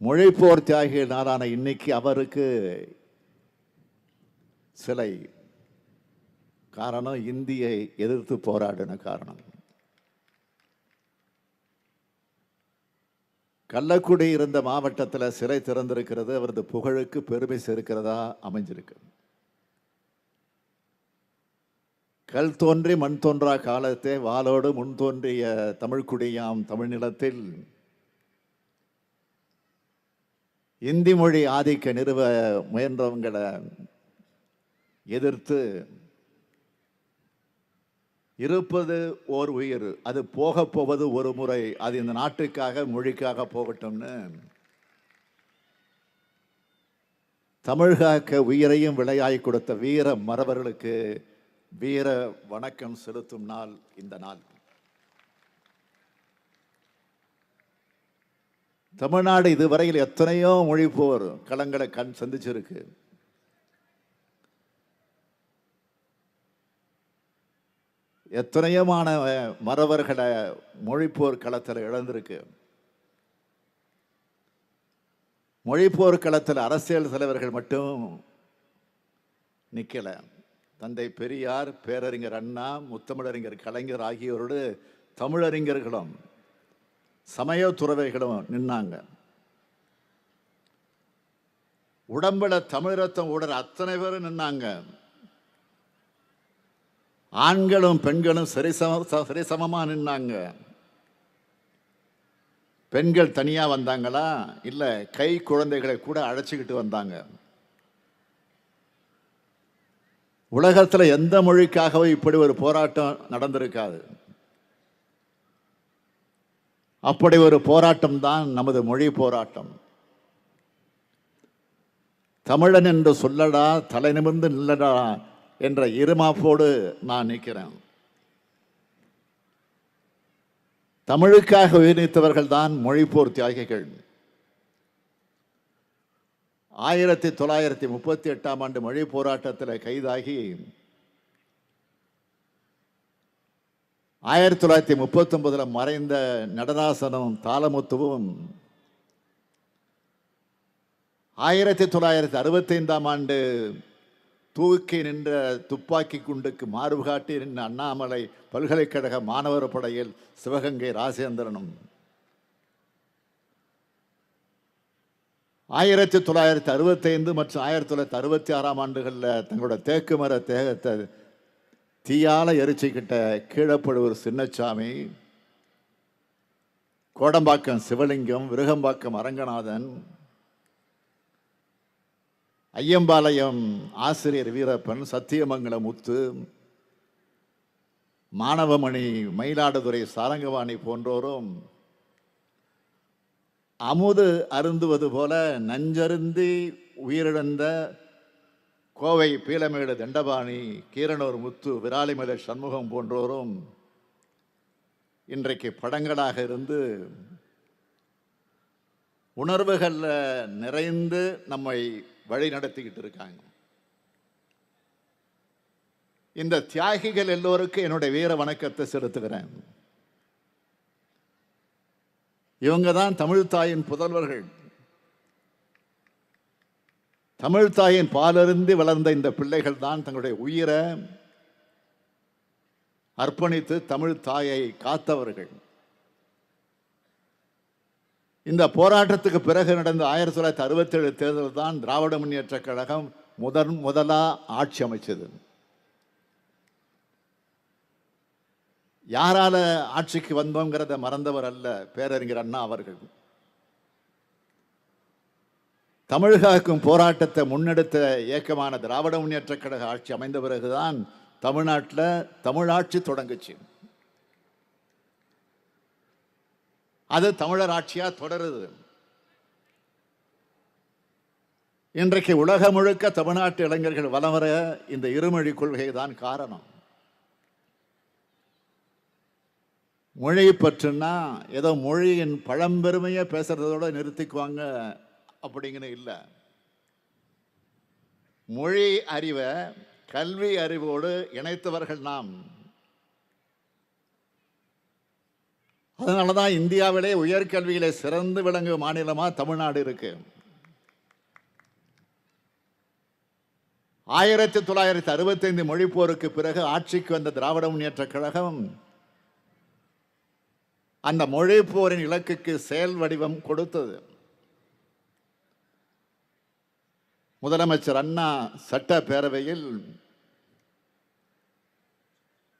மொழிப்போர் தியாகிய நாளான இன்னைக்கு அவருக்கு சிலை. காரணம் இந்தியை எதிர்த்து போராடின காரணம். கள்ளக்குடி இருந்த மாவட்டத்தில் சிறை திறந்திருக்கிறது. அவரது புகழுக்கு பெருமை சேர்க்கிறதா அமைஞ்சிருக்கு. கல் தோன்றி மண் தோன்றா காலத்தே வாளோடு முன் தோன்றிய தமிழ்குடியாம் தமிழ்நிலத்தில் இந்தி மொழி ஆதிக்க நிறுவ முயன்றவங்களை எதிர்த்து இருப்பது ஓர் உயிர். அது போக போவது ஒரு முறை. அது இந்த நாட்டுக்காக மொழிக்காக போகட்டும்னு தமிழ்காக்க உயிரையும் விளையாய் கொடுத்த வீர மறவர்களுக்கு வீர வணக்கம் செலுத்தும் நாள் இந்த நாள். தமிழ்நாடு இதுவரையில் எத்தனையோ மொழிப்போர் களங்களை கண் சந்திச்சிருக்கு. எத்தனையோமான மறவர்களை மொழிப்போர் களத்தில் இழந்திருக்கு. மொழிப்போர் களத்தில் அரசியல் தலைவர்கள் மட்டும் நிற்கல தந்தை பெரியார் பேரறிஞர் அண்ணா முத்தமிழறிஞர் கலைஞர் ஆகியோரோடு தமிழறிஞர்களும் சமய துறவைகளும் நின்னாங்க. உடம்புல தமிழ் ரத்தம் அத்தனை பேரும் நின்னாங்க. ஆண்களும் பெண்களும் சரிசம ச- நின்னாங்க. பெண்கள் தனியாக வந்தாங்களா? இல்லை கை குழந்தைகளை கூட அழைச்சிக்கிட்டு வந்தாங்க. உலகத்தில் எந்த மொழிக்காகவும் இப்படி ஒரு போராட்டம் நடந்திருக்காது. அப்படி ஒரு போராட்டம் தான் நமது மொழி போராட்டம். தமிழன் என்று சொல்லடா தலை நிமிர்ந்து நில்லடா என்ற இருமாப்போடு நான் நிற்கிறேன். தமிழுக்காக உயிர்நீத்தவர்கள் தான் மொழிப்போர் தியாகிகள். ஆயிரத்தி தொள்ளாயிரத்தி முப்பத்தி எட்டாம் ஆண்டு மொழி போராட்டத்தில் கைதாகி ஆயிரத்தி தொள்ளாயிரத்தி முப்பத்தொன்பதில் மறைந்த நடராசனும் தாளமுத்துவும் ஆயிரத்தி தொள்ளாயிரத்தி அறுபத்தைந்தாம் ஆண்டு தூக்கி நின்ற துப்பாக்கி குண்டுக்கு மார்பு காட்டி நின்ற அண்ணாமலை பல்கலைக்கழக மாணவர் படையில் சிவகங்கை ராசேந்திரனும் ஆயிரத்தி தொள்ளாயிரத்தி அறுபத்தைந்து மற்றும் ஆயிரத்தி தொள்ளாயிரத்தி அறுபத்தி ஆறாம் ஆண்டுகளில் தங்களோட தேக்கு மர தேகத்தை தீயால எரிச்சுக்கிட்ட கீழப்படுவர் சின்னச்சாமி கோடம்பாக்கம் சிவலிங்கம் விருகம்பாக்கம் அரங்கநாதன் ஐயம்பாளையம் ஆசிரியர் வீரப்பன் சத்தியமங்கலம் முத்து மாணவமணி மயிலாடுதுறை சாரங்கவாணி போன்றோரும் அமுது அருந்துவது போல நஞ்சருந்தி உயிரிழந்த கோவை பீலமேடு தண்டபாணி கீரனூர் முத்து விராலிமலை சண்முகம் போன்றோரும் இன்றைக்கு படங்களாக இருந்து உணர்வுகளில் நிறைந்து நம்மை வழி நடத்திக்கிட்டு இருக்காங்க. இந்த தியாகிகள் எல்லோருக்கும் என்னுடைய வீர வணக்கத்தை செலுத்துகிறேன். இவங்க தான் தமிழ் தாயின் புதல்வர்கள். தமிழ் தாயின் பாலருந்தி வளர்ந்த இந்த பிள்ளைகள் தான் தங்களுடைய உயிரை அர்ப்பணித்து தமிழ் தாயை காத்தவர்கள். இந்த போராட்டத்துக்கு பிறகு நடந்த ஆயிரத்தி தொள்ளாயிரத்தி அறுபத்தேழு தேர்தல் தான் திராவிட முன்னேற்ற கழகம் முதன் முதலா ஆட்சி அமைச்சது. யாரால ஆட்சிக்கு வந்தோங்கிறத மறந்தவர் அல்ல பேரறிஞர் அண்ணா அவர்கள். தமிழகாக்கும் போராட்டத்தை முன்னெடுத்த இயக்கமான திராவிட முன்னேற்ற கழக ஆட்சி அமைந்த பிறகுதான் தமிழ்நாட்டில் தமிழாட்சி தொடங்குச்சு. அது தமிழர் ஆட்சியாக தொடருது. இன்றைக்கு உலகம் முழுக்க தமிழ்நாட்டு இளைஞர்கள் வலம் வர இந்த இருமொழி கொள்கை தான் காரணம். மொழி பற்றுன்னா ஏதோ மொழியின் பழம்பெருமையை பேசுறதோட நிறுத்திக்குவாங்க அப்படிங்கன்னு இல்லை. மொழி அறிவை கல்வி அறிவோடு இணைத்தவர்கள் நாம். அதனால தான் இந்தியாவிலே உயர்கல்வியிலே சிறந்து விளங்கும் மாநிலமா தமிழ்நாடு இருக்கு. ஆயிரத்தி தொள்ளாயிரத்தி அறுபத்தைந்து மொழிப்போருக்கு பிறகு ஆட்சிக்கு வந்த திராவிட முன்னேற்ற கழகம் அந்த மொழிப்போரின் இலக்குக்கு செயல் வடிவம் கொடுத்தது. முதலமைச்சர் அண்ணா சட்டப்பேரவையில்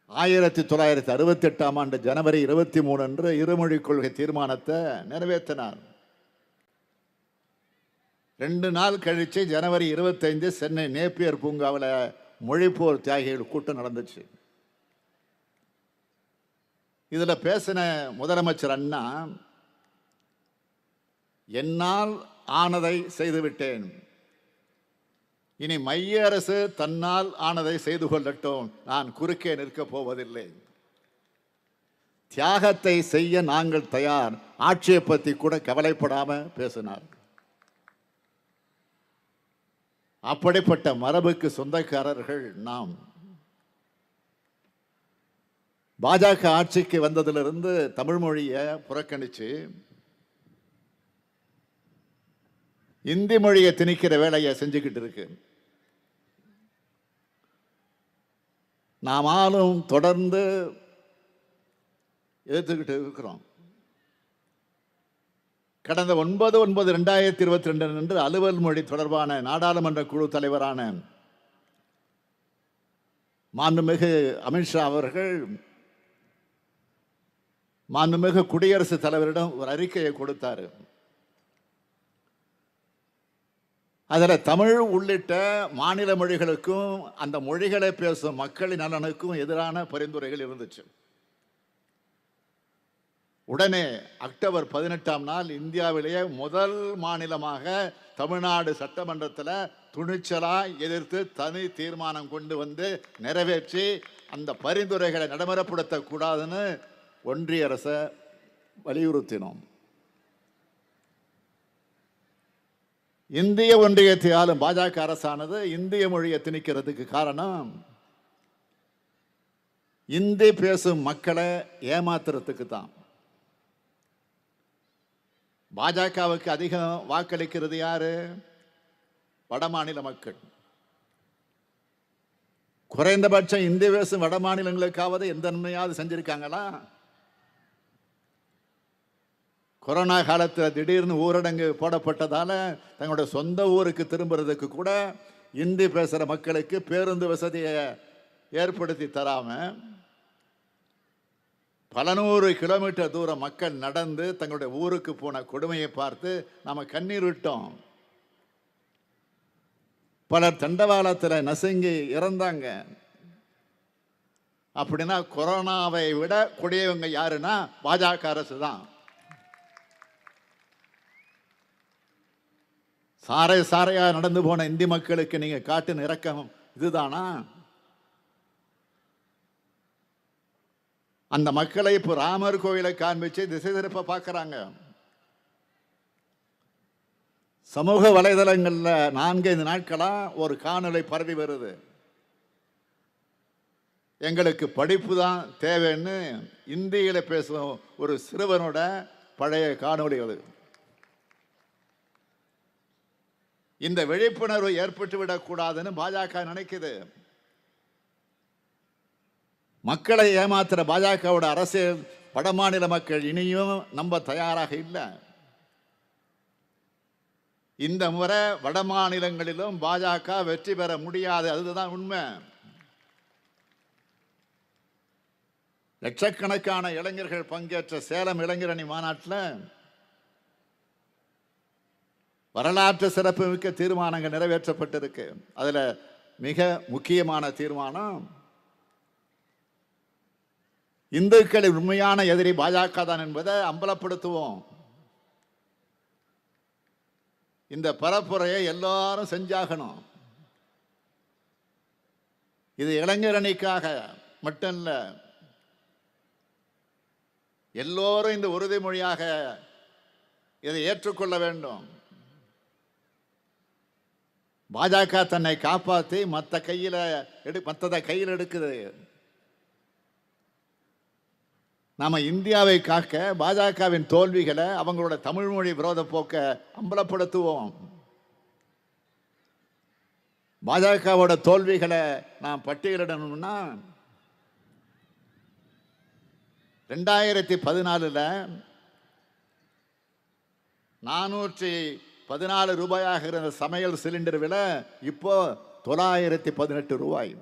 ஆயிரத்தி தொள்ளாயிரத்தி அறுபத்தி எட்டாம் ஆண்டு ஜனவரி இருபத்தி மூணு அன்று இருமொழி கொள்கை தீர்மானத்தை நிறைவேற்றினார். ரெண்டு நாள் கழிச்சு ஜனவரி இருபத்தைந்து சென்னை நேப்பியர் பூங்காவில் மொழிப்போர் தியாகிகள் கூட்டம் நடந்துச்சு. இதில் பேசின முதலமைச்சர் அண்ணா என்னால் ஆனதை செய்துவிட்டேன். இனி மைய அரசு தன்னால் ஆனதை செய்து கொள்ளட்டும். நான் குறுக்கே நிற்கப் போவதில்லை. தியாகத்தை செய்ய நாங்கள் தயார். ஆட்சியை பற்றி கூட கவலைப்படாம பேசினார். அப்படிப்பட்ட மரபுக்கு சொந்தக்காரர்கள் நாம். பாஜக ஆட்சிக்கு வந்ததிலிருந்து தமிழ் மொழியை புறக்கணிச்சு இந்தி மொழியை திணிக்கிற வேலையை செஞ்சுக்கிட்டு இருக்கு. நாமாலும் தொடர்ந்து எதிர்த்துக்கிட்டு இருக்கிறோம். கடந்த ஒன்பது ஒன்பது ரெண்டாயிரத்தி இருபத்தி ரெண்டு அன்று அலுவல் மொழி தொடர்பான நாடாளுமன்ற குழு தலைவரான மாண்புமிகு அமித்ஷா அவர்கள் மாண்புமிகு குடியரசுத் தலைவரிடம் ஒரு அறிக்கையை கொடுத்தார். அதில் தமிழ் உள்ளிட்ட மாநில மொழிகளுக்கும் அந்த மொழிகளை பேசும் மக்களின் நலனுக்கும் எதிரான பரிந்துரைகள் இருந்துச்சு. உடனே அக்டோபர் பதினெட்டாம் நாள் இந்தியாவிலேயே முதல் மாநிலமாக தமிழ்நாடு சட்டமன்றத்தில் துணிச்சலாக எதிர்த்து தனி தீர்மானம் கொண்டு வந்து நிறைவேற்றி அந்த பரிந்துரைகளை நடைமுறைப்படுத்தக்கூடாதுன்னு ஒன்றிய அரசை வலியுறுத்தினோம். இந்திய ஒன்றியத்தை ஆளும் பாஜக அரசானது இந்திய மொழியை திணிக்கிறதுக்கு காரணம் இந்தி பேசும் மக்களை ஏமாத்துறதுக்கு தான். பாஜகவுக்கு அதிகம் வாக்களிக்கிறது யாரு? வடமாநில மக்கள். குறைந்தபட்சம் இந்தி பேசும் வட மாநிலங்களுக்காவது எந்த நன்மையாவது செஞ்சிருக்காங்களா? கொரோனா காலத்தில் திடீர்னு ஊரடங்கு போடப்பட்டதால் தங்களுடைய சொந்த ஊருக்கு திரும்புறதுக்கு கூட இந்தி பேசுகிற மக்களுக்கு பேருந்து வசதியை ஏற்படுத்தி தராமல் பல நூறு கிலோமீட்டர் தூரம் மக்கள் நடந்து தங்களுடைய ஊருக்கு போன கொடுமையை பார்த்து நாம் கண்ணீர் விட்டோம். பலர் தண்டவாளத்தில் நசுங்கி இறந்தாங்க. அப்படின்னா கொரோனாவை விட கொடியவங்க யாருன்னா பாஜக அரசு தான் சாரை சாரையாக நடந்து போன இந்தி மக்களுக்கு நீங்கள் காட்டின இறக்கம் இதுதானா? அந்த மக்களை இப்போ ராமர் கோவிலை காண்பிச்சு திசை திருப்ப பார்க்குறாங்க சமூக வலைதளங்களில் நான்கைந்து நாட்களாக ஒரு காணொலை பரவி வருது. எங்களுக்கு படிப்பு தான் தேவைன்னு இந்தியில் பேசும் ஒரு சிறுவனோட பழைய காணொளி அது இந்த விழிப்புணர்வு ஏற்பட்டு விடக்கூடாதுன்னு பாஜக நினைக்குது. மக்களை ஏமாத்துற பாஜகவோட அரசியல் வடமாநில மக்கள் இனியும் நம்ப தயாராக இல்லை. இந்த முறை வட மாநிலங்களிலும் பாஜக வெற்றி பெற முடியாது. அதுதான் உண்மை. லட்சக்கணக்கான இளைஞர்கள் பங்கேற்ற சேலம் இளைஞரணி மாநாட்டில் வரலாற்று சிறப்புமிக்க தீர்மானங்கள் நிறைவேற்றப்பட்டிருக்கு. அதில் மிக முக்கியமான தீர்மானம் இந்துக்களின் உண்மையான எதிரி பாஜக தான் என்பதை அம்பலப்படுத்துவோம். இந்த பரப்புரையை எல்லாரும் செஞ்சாகணும். இது இளைஞரணிக்காக மட்டும் இல்லை எல்லோரும் இந்த உறுதிமொழியாக இதை ஏற்றுக்கொள்ள வேண்டும். பாஜக தன்னை காப்பாற்றி மற்ற கையில் எடு மற்றதை கையில் எடுக்குது. நாம் இந்தியாவை காக்க பாஜகவின் தோல்விகளை அவங்களோட தமிழ் மொழி விரோத போக்கை அம்பலப்படுத்துவோம். பாஜகவோட தோல்விகளை நாம் பட்டியலிடணும்னா ரெண்டாயிரத்தி பதினாலில் நானூற்றி பதினாலு ரூபாயாக இருந்த சமையல் சிலிண்டர் விலை இப்போ தொள்ளாயிரத்தி பதினெட்டு ரூபாய்.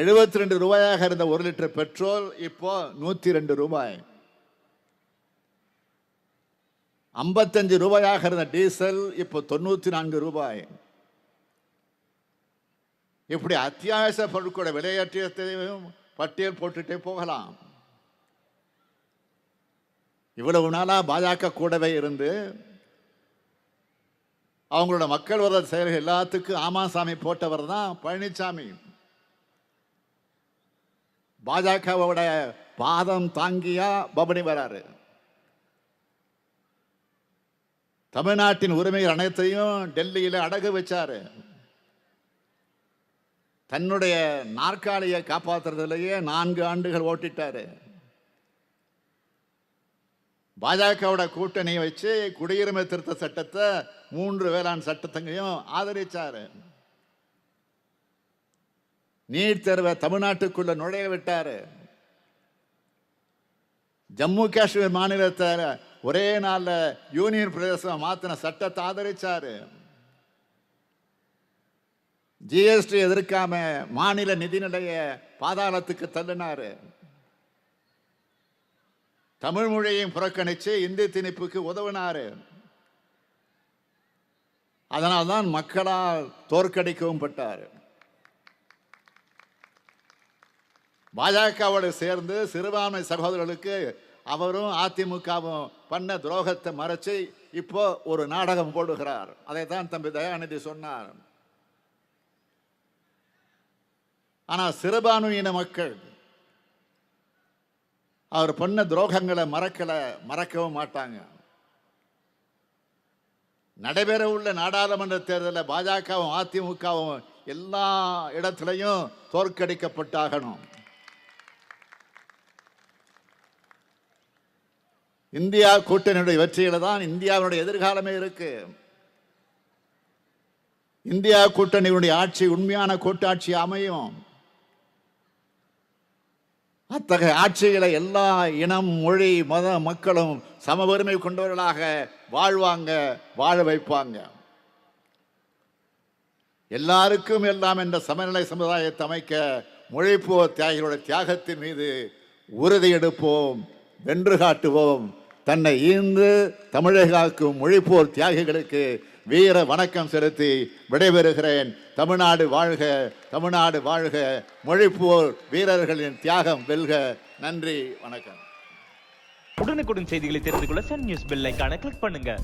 எழுபத்தி ரெண்டு ரூபாயாக இருந்த ஒரு லிட்டர் பெட்ரோல் இப்போ நூற்றி ரெண்டு ரூபாய். ஐம்பத்தஞ்சு ரூபாயாக இருந்த டீசல் இப்போ தொண்ணூற்றி நான்கு ரூபாய். இப்படி அத்தியாவசிய பொருட்களோட விலையேற்றத்தையும் பட்டியல் போட்டுட்டே போகலாம். இவ்வளவு நாளாக பாஜக கூடவே இருந்து அவங்களோட மக்கள் வர செயல்கள் எல்லாத்துக்கும் ஆமாசாமி போட்டவர் தான் பழனிசாமி பாஜகவோட பாதம் தாங்கியா பபனி வராரு. தமிழ்நாட்டின் உரிமைகள் அனைத்தையும் டெல்லியில் அடகு வச்சாரு. தன்னுடைய நாற்காலியை காப்பாற்றுறதுலேயே நான்கு ஆண்டுகள் ஓட்டிட்டாரு. பாஜகவோட கூட்டணியை வச்சு குடியுரிமை திருத்த சட்டத்தை மூன்று வேளாண் சட்டத்தையும் ஆதரிச்சார். நீட் தேர்வை தமிழ்நாட்டுக்குள்ள நுழைய விட்டார். ஜம்மு காஷ்மீர் மாநிலத்தை ஒரே நாளில் யூனியன் பிரதேசம் மாத்தின சட்டத்தை ஆதரிச்சார். ஜிஎஸ்டி எதிர்க்காம மாநில நிதிநிலைய பாதாளத்துக்கு தள்ளினாரு. தமிழ் மொழியையும் புறக்கணித்து இந்தி திணிப்புக்கு உதவினாரு. அதனால்தான் மக்களால் தோற்கடிக்கவும் பட்டார். பாஜகவோடு சேர்ந்து சிறுபான்மை சகோதரர்களுக்கு அவரும் அதிமுகவும் பண்ண துரோகத்தை மறைச்சு இப்போ ஒரு நாடகம் போடுகிறார். அதைத்தான் தம்பி தயாநிதி சொன்னார். ஆனால் சிறுபான்மையின மக்கள் அவர் பண்ண துரோகங்களை மறக்கலை மறக்கவும் மாட்டாங்க. நடைபெற உள்ள நாடாளுமன்ற தேர்தலில் பாஜகவும் அதிமுகவும் எல்லா இடத்துலையும் தோற்கடிக்கப்பட்டாகணும். இந்தியா கூட்டணியுடைய வெற்றியில தான் இந்தியாவுடைய எதிர்காலமே இருக்கு. இந்தியா கூட்டணியுடைய ஆட்சி உண்மையான கூட்டாட்சி அமையும். அத்தகைய ஆட்சிகளை எல்லா இனம் மொழி மத மக்களும் சம பெருமை கொண்டவர்களாக வாழ்வாங்க வாழ வைப்பாங்க. எல்லாருக்கும் எல்லாம் என்ற சமநிலை சமுதாயத்தை அமைக்க மொழிப்போ தியாகிகளுடைய தியாகத்தின் மீது உறுதி எடுப்போம் வென்று காட்டுவோம். தன்னை ஈந்து தமிழகாக்கும் மொழிப்போர் தியாகிகளுக்கு வீர வணக்கம் செலுத்தி விடைபெறுகிறேன். தமிழ்நாடு வாழ்க தமிழ்நாடு வாழ்க. மொழிப்போர் வீரர்களின் தியாகம் வெல்க. நன்றி வணக்கம். உடனுக்குடன் செய்திகளை தெரிந்து கொள்ள சன் நியூஸ் பெல் ஐகானை கிளிக் பண்ணுங்க.